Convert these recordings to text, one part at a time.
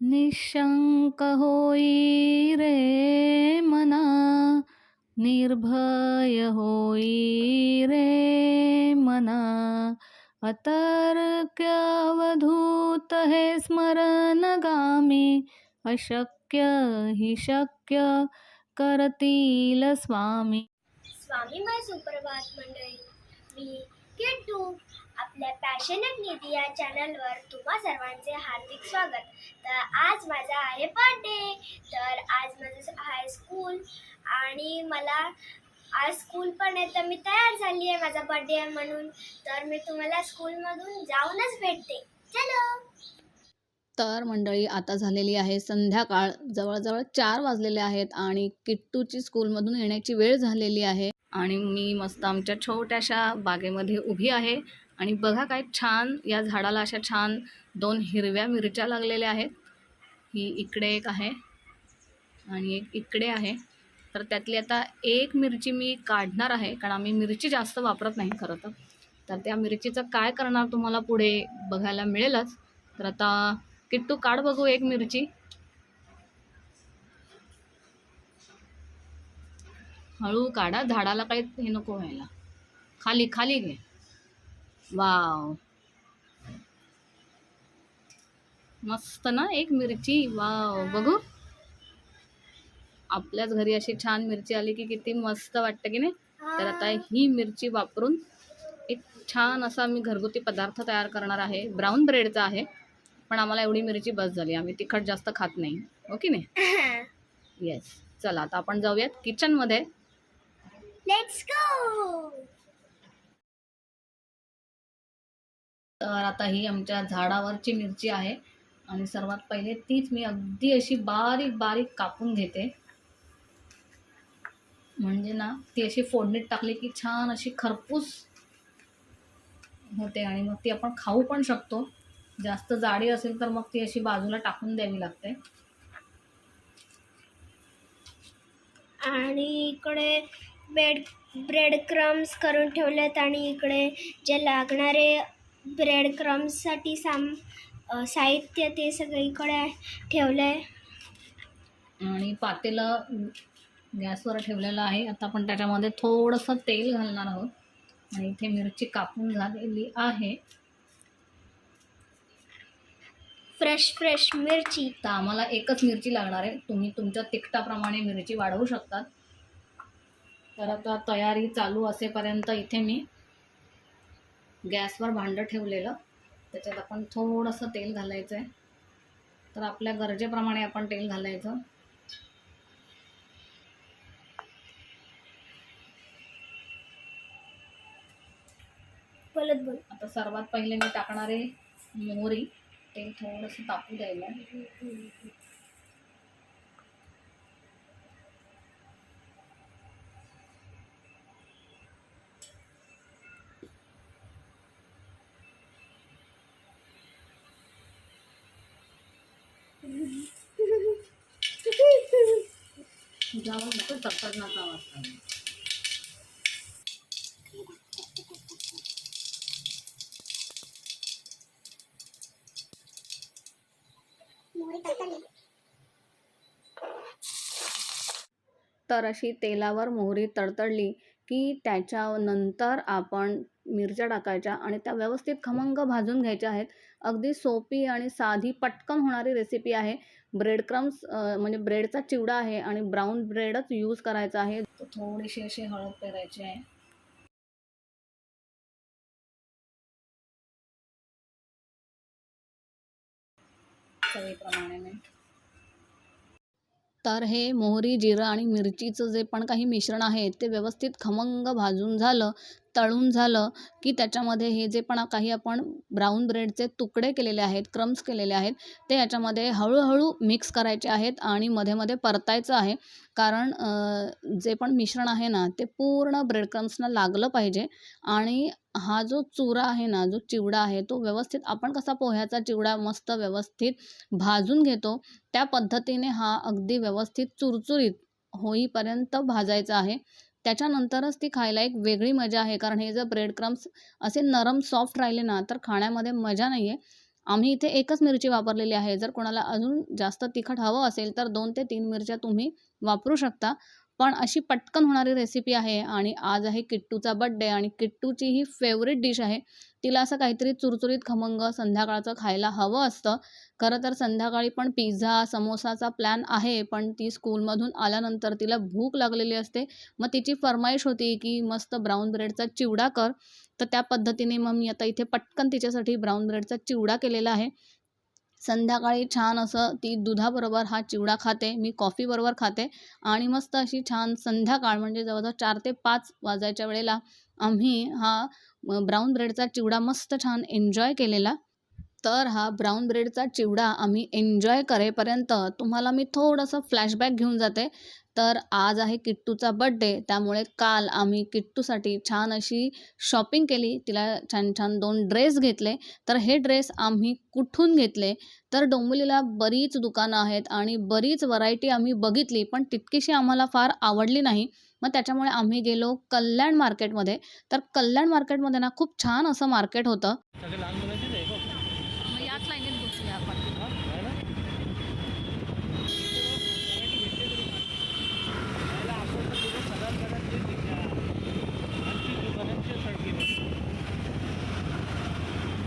निशंक होई रे मना निर्भय होई रे मना। अतर्क्यवधूत हे स्मरणगामी अशक्य हि शक्य करतील स्वामी। स्वामीमय सुप्रभात मंडळी मी किट्टू आपल्या पॅशनेट निधी या चॅनलवर तुम्हा सर्वांचे हार्दिक स्वागत. तर आज माझा आहे बर्थडे तर आज माझं आहे स्कूल आणि मला आज स्कूल पण आहे तर मी तयार झाली आहे माझा बर्थडे आहे म्हणून. तर मी तुम्हाला स्कूलमधून जाऊनच भेटते. चलो! तर मंडळी आता झालेली आहे संध्याकाळ. जवळजवळ चार वाजलेले आहेत आणि किट्टूची स्कूलमधून येण्याची वेळ झालेली आहे. आणि मी मस्त आमच्या छोट्याशा बागेमध्ये उभी आहे. आणि बघा काय छान या झाडाला अशा छान दोन हिरव्या मिरच्या लागलेल्या आहेत. ही इकडे एक आहे आणि एक इकडे आहे. तर त्यातली आता एक मिरची मी काढणार आहे कारण आम्ही मिरची जास्त वापरत नाही खरं तर. तर त्या मिरचीचं काय करणार तुम्हाला पुढे बघायला मिळेलच. तर आता किट्टू काढ बघू एक मिरची. हळू काढा झाडाला काही हे नको व्हायला. खाली खाली घे. वाव. मस्त ना एक मिरची? वाव. बघू. आपल्याच घरी अशी छान मिरची आली की किती मस्त वाटतं की नाही? तर आता ही मिरची वापरून एक छान असा मी घरगुती पदार्थ तयार करणार आहे. ब्राऊन ब्रेडचा आहे. पण आम्हाला एवढी मिरची बस झाली. आम्ही तिखट जास्त खात नाही. हो की नाही? येस चला आता आपण जाऊयात किचनमध्ये तर आता ही आमच्या झाडावरची मिरची आहे. आणि सर्वात पहिले तीच मी अगदी अशी बारीक बारीक कापून घेते. म्हणजे ना ती अशी फोडणीत टाकली की छान अशी खरपूस होते आणि मग ती आपण खाऊ पण शकतो. जास्त जाडी असेल तर मग ती अशी बाजूला टाकून द्यावी लागते. आणि इकडे ब्रेड ब्रेड क्रम्स करून ठेवलेत आणि इकडे जे लागणारे ब्रेड क्रम्ससाठी साम साहित्य ते सगळीकडे ठेवलं आहे आणि पातेलं गॅसवर ठेवलेलं आहे. आता आपण त्याच्यामध्ये थोडंसं तेल घालणार आहोत. आणि इथे मिरची कापून झालेली आहे. फ्रेश फ्रेश मिरची. तर आम्हाला एकच मिरची लागणार आहे. तुम्ही तुमच्या तिखटाप्रमाणे मिरची वाढवू शकतात. तर आता तयारी चालू असेपर्यंत इथे मी गॅसवर भांडं ठेवलेलं. त्याच्यात आपण थोडंसं तेल घालायचं आहे तर आपल्या गरजेप्रमाणे आपण तेल घालायचं. आता सर्वात पहिले मी टाकणार मोहरी तेल थोडंसं तापू द्यायला. आवाज नको आवाज काढू. तर अशी तेलावर मोहरी तडतडली की त्याच्यानंतर आपण मिरच्या टाकायच्या आणि त्या व्यवस्थित खमंग भाजून घ्यायच्या आहेत. अगदी सोपी आणि साधी पटकन होणारी रेसिपी आहे. ब्रेड क्रम्स म्हणजे ब्रेडचा चिवडा आहे आणि ब्राऊन ब्रेडच यूज करायचा आहे. थोडीशी अशी हळद पेरायची आहे. चवीप्रमाणे मीठ. तर हे मोहरी जिरं आणि मिरचीचं जे पण काही मिश्रण आहे ते व्यवस्थित खमंग भाजून झालं तळून झालं की त्याच्यामध्ये हे जे पण काही आपण ब्राऊन ब्रेडचे तुकडे केलेले आहेत क्रम्स केलेले आहेत ते याच्यामध्ये हळूहळू मिक्स करायचे आहेत आणि मध्ये मध्ये परतायचं आहे. कारण जे पण मिश्रण आहे ना ते पूर्ण ब्रेड क्रम्सना लागलं पाहिजे आणि हा जो चुरा आहे ना जो चिवडा आहे तो व्यवस्थित आपण कसा पोह्याचा चिवडा मस्त व्यवस्थित भाजून घेतो त्या पद्धतीने हा अगदी व्यवस्थित चुरचुरीत होईपर्यंत भाजायचा आहे. त्याच्यानंतरच ती खायला एक वेगळी मजा आहे. कारण हे जर ब्रेड क्रम्स असे नरम सॉफ्ट राहिले ना तर खाण्यामध्ये मजा नाही आहे आम्ही इथे एकच मिरची वापरलेली आहे. जर कोणाला अजून जास्त तिखट हवं असेल तर दोन ते तीन मिरच्या तुम्ही वापरू शकता. पण अशी पटकन होणारी रेसिपी आहे आणि आज आहे किट्टूचा बड्डे आणि किट्टूची ही फेवरेट डिश आहे. तिला असं काहीतरी चुरचुरीत खमंग संध्याकाळचं खायला हवं असतं. खरं तर संध्याकाळी पण पिझ्झा समोसाचा प्लॅन आहे पण ती स्कूलमधून आल्यानंतर तिला भूक लागलेली असते. मग तिची फरमाईश होती की मस्त ब्राऊन ब्रेडचा चिवडा कर. तर त्या पद्धतीने मग मी आता इथे पटकन तिच्यासाठी ब्राऊन ब्रेडचा चिवडा केलेला आहे. संध्याकाळी छान असं ती दुधाबरोबर हा चिवडा खाते मी कॉफीबरोबर खाते. आणि मस्त अशी छान संध्याकाळ म्हणजे जवळजवळ चार ते पाच वाजायच्या वेळेला आम्ही हा ब्राऊन ब्रेडचा चिवडा मस्त छान एन्जॉय केलेला. तर हा ब्राऊन ब्रेडचा चिवडा आम्ही एन्जॉय करेपर्यंत तुम्हाला मी थोडंसं फ्लॅशबॅक घेऊन जाते. तर आज आहे किट्टूचा बड्डे त्यामुळे काल आम्ही किट्टूसाठी छान अशी शॉपिंग केली. तिला छान छान दोन ड्रेस घेतले. तर हे ड्रेस आम्ही कुठून घेतले? तर डोंबिवलीला बरीच दुकानं आहेत आणि बरीच व्हरायटी आम्ही बघितली पण तितकीशी आम्हाला फार आवडली नाही. मग त्याच्यामुळे आम्ही गेलो कल्याण मार्केटमध्ये तर कल्याण मार्केटमध्ये ना खूप छान असं मार्केट होतं सगळे लहान मुलांचीच आहे का मग याच लाईनीत बसूया आपण हा? आहे ना? Variety भेटते तरी पण. यायला आपण तर तुझं सगळ्यात सगळ्यात तेच घेतलं. आमची दुकानांची सडकी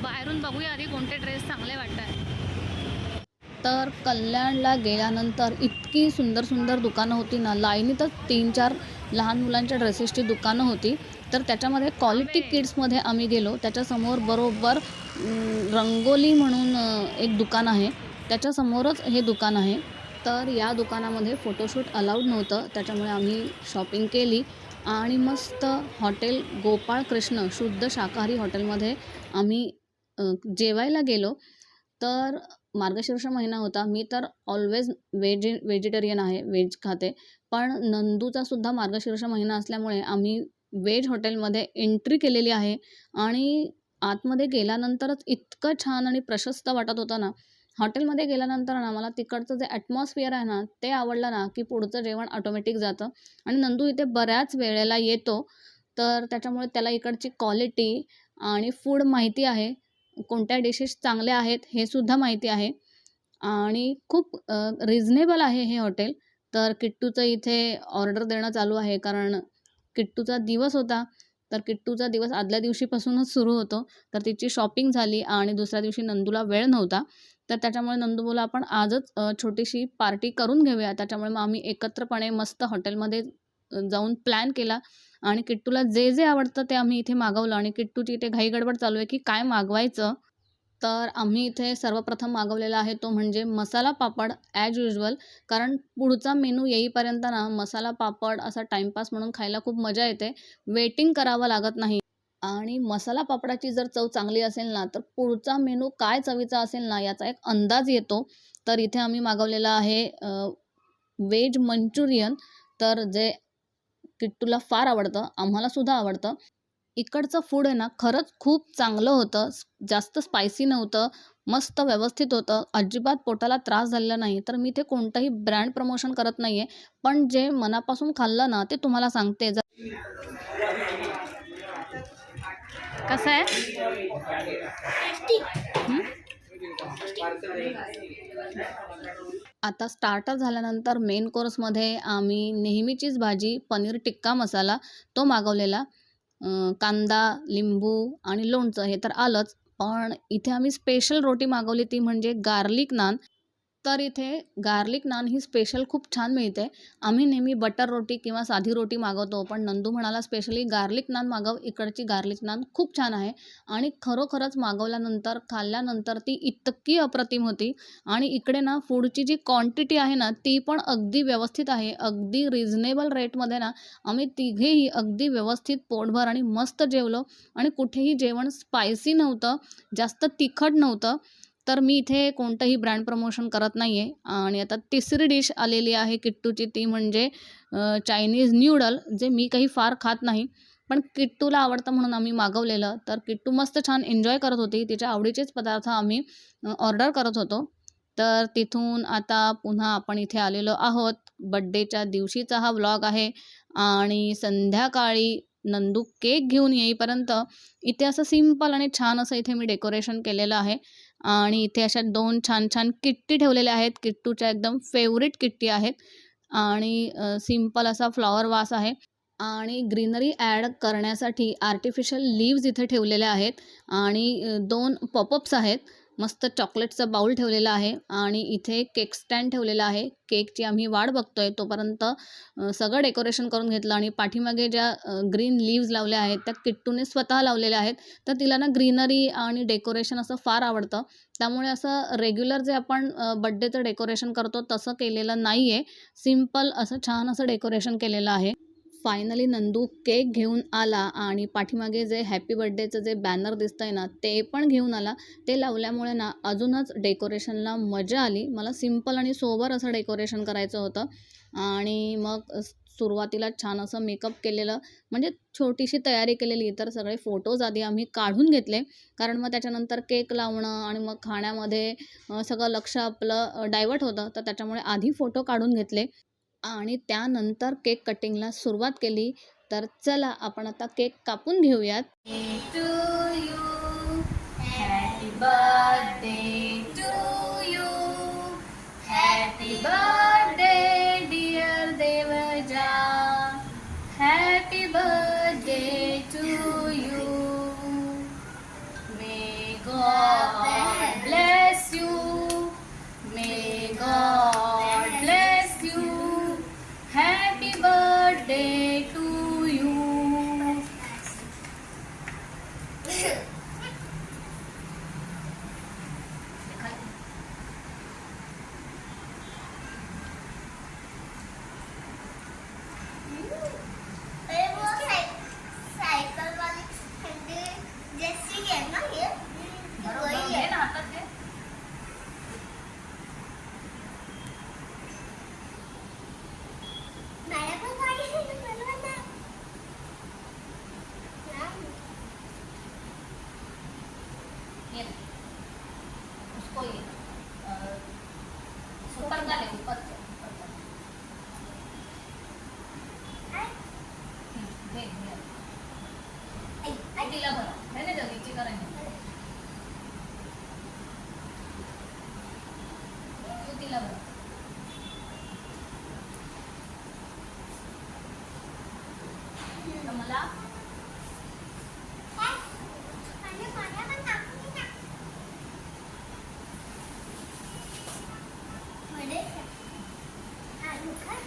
बाहेरून बघूया ड्रेस चांगले वाटतात. तर कल्याणला गेल्यानंतर इतकी सुंदर सुंदर दुकानं होती ना लाईनीतच तीन चार लहान मुलांच्या ड्रेसेसची दुकानं होती. तर त्याच्यामध्ये क्वालिटी किड्समध्ये आम्ही गेलो. त्याच्यासमोर बरोबर रंगोली म्हणून एक दुकान आहे. त्याच्यासमोरच हे दुकान आहे. तर या दुकानामध्ये फोटोशूट अलाउड नव्हतं. त्याच्यामुळे आम्ही शॉपिंग केली. आणि मस्त हॉटेल गोपाळ कृष्ण शुद्ध शाकाहारी हॉटेलमध्ये आम्ही जेवायला गेलो तर मार्गशीर्ष महिना होता. मी तर ऑलवेज व्हेजि व्हेजिटेरियन आहे व्हेज खाते. पण नंदूचा सुद्धा मार्गशीर्ष महिना असल्यामुळे आम्ही व्हेज हॉटेलमध्ये एंट्री केलेली आहे आणि आतमध्ये गेल्यानंतरच इतकं छान आणि प्रशस्त वाटत होतं ना. हॉटेलमध्ये गेल्यानंतर ना मला तिकडचं जे ॲटमॉस्फिअर आहे ना ते आवडलं ना की पुढचं जेवण ऑटोमॅटिक जातं. आणि नंदू इथे बऱ्याच वेळेला येतो तर त्याच्यामुळे त्याला इकडची क्वालिटी आणि फूड माहिती आहे. कोणत्या डिशेस चांगल्या आहेत हे सुद्धा माहिती आहे. आणि खूप रिझनेबल आहे हे हॉटेल तर किट्टूचं इथे ऑर्डर देणं चालू आहे. कारण किट्टूचा दिवस होता. तर किट्टूचा दिवस आदल्या दिवशीपासूनच सुरू होतो. तर तिची शॉपिंग झाली आणि दुसऱ्या दिवशी नंदूला वेळ नव्हता. तर त्याच्यामुळे नंदूबोला आपण आजच छोटीशी पार्टी करून घेऊया. त्याच्यामुळे मग आम्ही एकत्रपणे मस्त हॉटेलमध्ये जाऊन प्लॅन केला. आणि किट्टूला जे जे आवडतं ते आम्ही इथे मागवलं. आणि किट्टूची इथे घाई गडबड चालू आहे की काय मागवायचं? तर आम्ही इथे सर्वप्रथम मागवलेला आहे तो म्हणजे मसाला पापड ॲज युजल कारण पुढचा मेनू येईपर्यंत ना मसाला पापड असा टाईमपास म्हणून खायला खूप मजा येते. वेटिंग करावं लागत नाही. आणि मसाला पापडाची जर चव चांगली असेल ना तर पुढचा मेनू काय चवीचा असेल ना याचा एक अंदाज येतो. तर इथे आम्ही मागवलेला आहे वेज मंचुरियन. तर जे किट्टूला फार आवडतं आम्हालासुद्धा आवडतं. इकडचं फूड आहे ना खरंच खूप चांगलं होतं जास्त स्पायसी नव्हतं मस्त व्यवस्थित होतं. अजिबात पोटाला त्रास झालेला नाही तर मी इथे कोणतंही ब्रँड प्रमोशन करत नाही आहे पण जे मनापासून खाल्लं ना ते तुम्हाला सांगते. जर कसं आहे? आता स्टार्टर झाल्यानंतर मेन कोर्समध्ये आम्ही नेहमीचीच भाजी पनीर टिक्का मसाला तो मागवलेला. कांदा लिंबू आणि लोणचं हे तर आलंच. पण इथे आम्ही स्पेशल रोटी मागवली ती म्हणजे गार्लिक नान तर इथे गार्लिक नान ही स्पेशल खूप छान मिळते. आम्ही नेहमी बटर रोटी किंवा साधी रोटी मागवतो पण नंदू म्हणाला स्पेशली गार्लिक नान मागव इकडची गार्लिक नान खूप छान आहे. आणि खरोखरच मागवल्यानंतर खाल्ल्यानंतर ती इतकी अप्रतिम होती. आणि इकडे ना फूडची जी क्वांटिटी आहे ना ती पण अगदी व्यवस्थित आहे. अगदी रिझनेबल रेटमध्ये ना आम्ही तिघेही अगदी व्यवस्थित पोटभर आणि मस्त जेवलो. आणि कुठेही जेवण स्पायसी नव्हतं जास्त तिखट नव्हतं. तर मी इथे कोणतंही ब्रँड प्रमोशन करत नाही आहे आणि आता तिसरी डिश आलेली आहे किट्टूची ती म्हणजे चायनीज न्यूडल जे मी काही फार खात नाही. पण किट्टूला आवडतं म्हणून आम्ही मागवलेलं. तर किट्टू मस्त छान एन्जॉय करत होती. तिच्या आवडीचेच पदार्थ आम्ही ऑर्डर करत होतो. तर तिथून आता पुन्हा आपण इथे आलेलो आहोत. बड्डेच्या दिवशीचा हा व्लॉग आहे. आणि संध्याकाळी नंदू केक घेऊन येईपर्यंत इथे असं सिंपल आणि छान असं इथे मी डेकोरेशन केलेलं आहे. आणि इथे अशा दोन छान छान किट्टी ठेवलेल्या आहेत. किट्टूच्या एकदम फेवरेट किट्टी आहेत. आणि सिंपल असा फ्लॉवर वास आहे. आणि ग्रीनरी ॲड करण्यासाठी आर्टिफिशियल लीव्ज इथे ठेवलेल्या आहेत. आणि दोन पॉपअप्स आहेत. मस्त चॉकलेटचा बाउल ठेवलेला आहे आणि इथे केक स्टँड ठेवलेला आहे. केकची आम्ही वाट बघतोय. तोपर्यंत सगळं डेकोरेशन करून घेतलं आणि पाठीमागे ज्या ग्रीन लीव्ज लावल्या आहेत त्या किट्टूने स्वतः लावलेल्या आहेत. तर तिला ना ग्रीनरी आणि डेकोरेशन असं फार आवडतं. त्यामुळे असं रेग्युलर जे आपण बड्डेचं डेकोरेशन करतो तसं केलेलं नाही आहे सिंपल असं छान असं डेकोरेशन केलेलं आहे. फायनली नंदू केक घेऊन आला आणि पाठीमागे जे हॅपी बड्डेचं जे बॅनर दिसतंय ना ते पण घेऊन आला. ते लावल्यामुळे ना अजूनच डेकोरेशनला मजा आली. मला सिंपल आणि सोबर असं डेकोरेशन करायचं होतं. आणि मग सुरुवातीला छान असं मेकअप केलेलं म्हणजे छोटीशी तयारी केलेली तर सगळे फोटोज आधी आम्ही काढून घेतले. कारण मग त्याच्यानंतर केक लावणं आणि मग खाण्यामध्ये सगळं लक्ष आपलं डायवर्ट होतं. तर त्याच्यामुळे आधी फोटो काढून घेतले. आणि त्यानंतर केक कटिंगला सुरुवात केली. तर चला आपण आता केक कापून घेऊयात. तिला बरं है ना जगीची करायची तू तिला बरं तर मला आणि मला पण टाकून ना मध्ये आणू का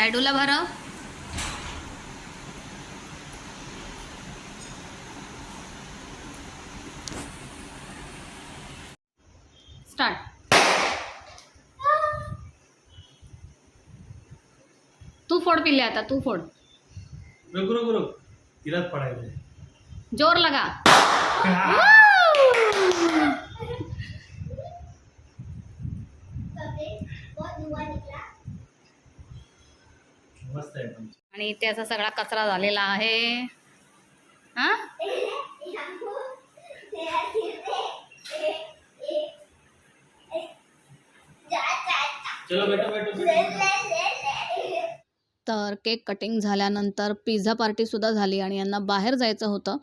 डॅडूला भरं. स्टार्ट. तू फोड पिल्ले आता तू फोड. रुक रुक रुक. तिलाच पडायचं जोर लगा कपडे बहुत धुआ निकला मस्त आहे पण आणि इथे असा सगळा कचरा झालेला आहे. हा? तर केक कटिंग झाल्यानंतर पिझ्झा पार्टीसुद्धा झाली आणि यांना बाहेर जायचं होतं.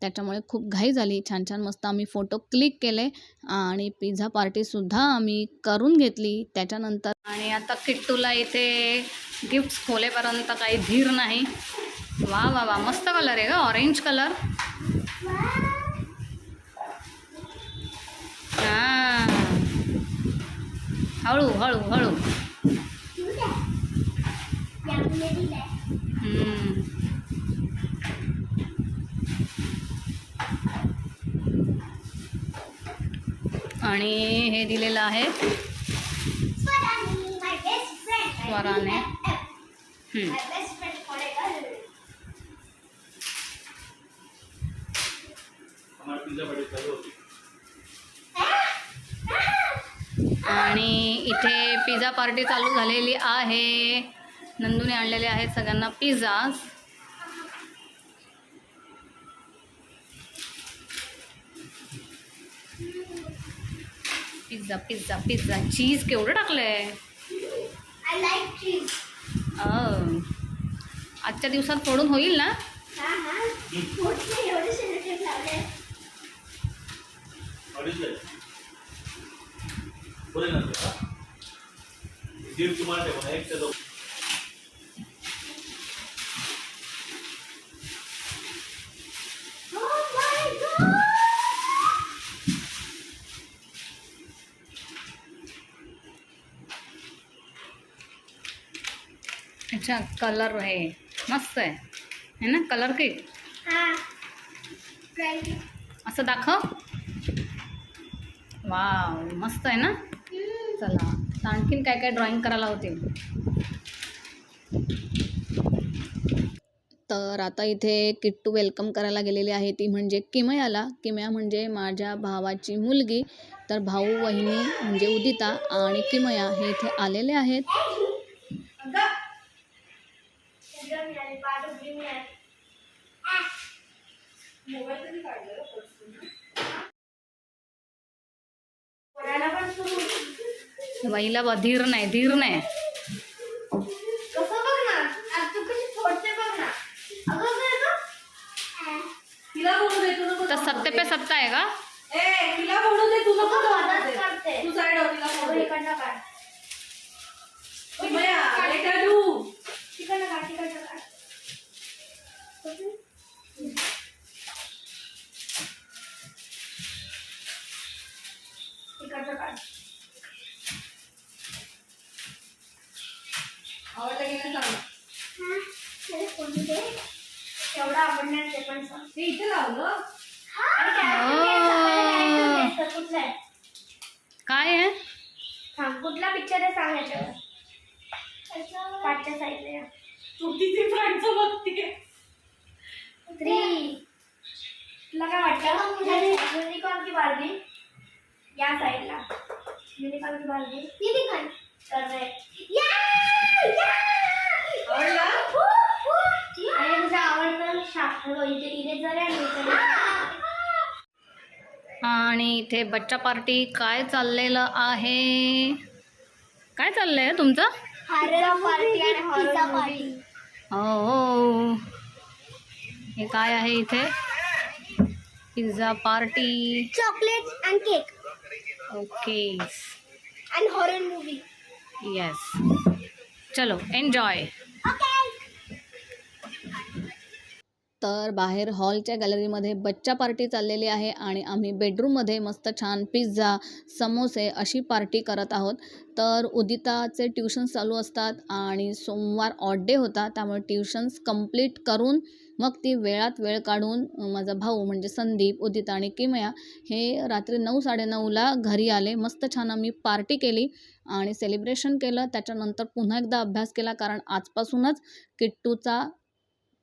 त्याच्यामुळे खूप घाई झाली. छान छान मस्त आम्ही फोटो क्लिक केले आणि पिझ्झा पार्टीसुद्धा आम्ही करून घेतली. त्याच्यानंतर आणि आता किट्टूला इथे गिफ्ट्स खोलेपर्यंत काही धीर नाही. वा वा वा मस्त कलर आहे का ऑरेंज कलर हां. हळू हळू हळू. आणि हे दिलेलं आहे. स्वराने हम्म. हमारा पिझ्जा बर्थडे चालू होती आणि इथे पिझ्झा पार्टी चालू झालेली आहे. नंदूने आणलेले आहेत सगळ्यांना pizza pizza pizza pizza cheese केवढं टाकलंय? आजच्या दिवसात फोडून होईल ना? हा हा. Oh! अच्छा कलर आहे. मस्त आहे. है ना कलर किट हा. असं दाखव. वा मस्त आहे ना? चला आणखीन काय काय ड्रॉइंग करायला होते? तर आता इथे किट्टू वेलकम करायला गेलेली आहे. ती म्हणजे किमयाला. किमया म्हणजे माझ्या भावाची मुलगी. तर भाऊ वहिनी म्हणजे उदिता आणि किमया हे इथे आलेले आहेत कोणाला पण सुरू वहिला धीर नाही धीर नाही कसं बघ ना आज तू कशी फोडते बघ ना अगं काय गं? तिला बोलू दे तू नको तर सत्य पे सत्ता आहे का ए तिला बोलू दे तू नको अगं, बोलू मदत दे. करते. तू साईड हो तिला अगं, बोलू दे. इकडनं काढ. किमया, लेटर डू. तिकडनं काढ, तिकडनं काढ. तिकडचं काढ. आवडलं की नाही सांग. हा, त्याला फोडू दे. केवढं आवडणार ते पण सांग. ते इथे लावलं आणि character आहे, सगळ्या character आहेत. कुठला आहे? काय आहे? थांब, कुठला पिक्चर आहे सांग याच्यावर. पाठच्या साईडला या. तू किती फ्रेंडचं बघतीये. थ्री तुला काय वाटतं? युनिकॉर्न की बार्बी या साईडला युनिकॉर्न की बार्बी युनिकॉर्न करेक्ट आणि तुझं आवडतं शास्त्र इथे इरेजर आहे आणि इथे आणि इथे बच्चा पार्टी काय चाललेलं आहे? काय चाललंय तुमचं? आणि हॉरर पार्टी हो हे. काय आहे इथे? Pizza party chocolate and cake okay and horror movie yes चलो एन्जॉय तर बाहेर हॉलच्या गॅलरीमध्ये बच्चा पार्टी चाललेली आहे आणि आम्ही बेडरूममध्ये मस्त छान पिझ्झा समोसे अशी पार्टी करत आहोत. तर उदिताचे ट्युशन्स चालू असतात आणि सोमवार ऑड डे होता त्यामुळे ट्युशन्स कंप्लीट करून मग ती वेळात वेळ काढून माझा भाऊ म्हणजे संदीप उदिता आणि किमया हे रात्री नऊ साडेनऊला घरी आले. मस्त छान आम्ही पार्टी केली आणि सेलिब्रेशन केलं. त्याच्यानंतर पुन्हा एकदा अभ्यास केला कारण आजपासूनच किट्टूचा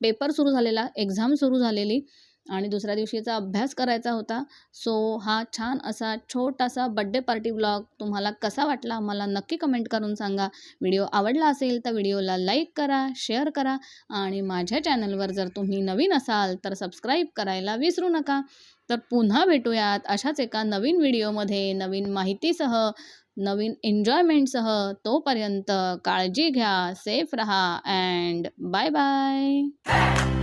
पेपर सुरू झालेला एक्झाम सुरू झालेली आणि दुसऱ्या दिवशीचा अभ्यास करायचा होता. सो हा छान असा छोटासा बड्डे पार्टी ब्लॉग तुम्हाला कसा वाटला मला नक्की कमेंट करून सांगा. व्हिडिओ आवडला असेल तर व्हिडिओला लाईक करा शेअर करा आणि माझ्या चॅनलवर जर तुम्ही नवीन असाल तर सबस्क्राईब करायला विसरू नका. तर पुन्हा भेटूयात अशाच एका नवीन व्हिडिओमध्ये नवीन माहितीसह. नवीन एन्जॉयमेंटसह तोपर्यंत काळजी घ्या सेफ रहा अँड बाय बाय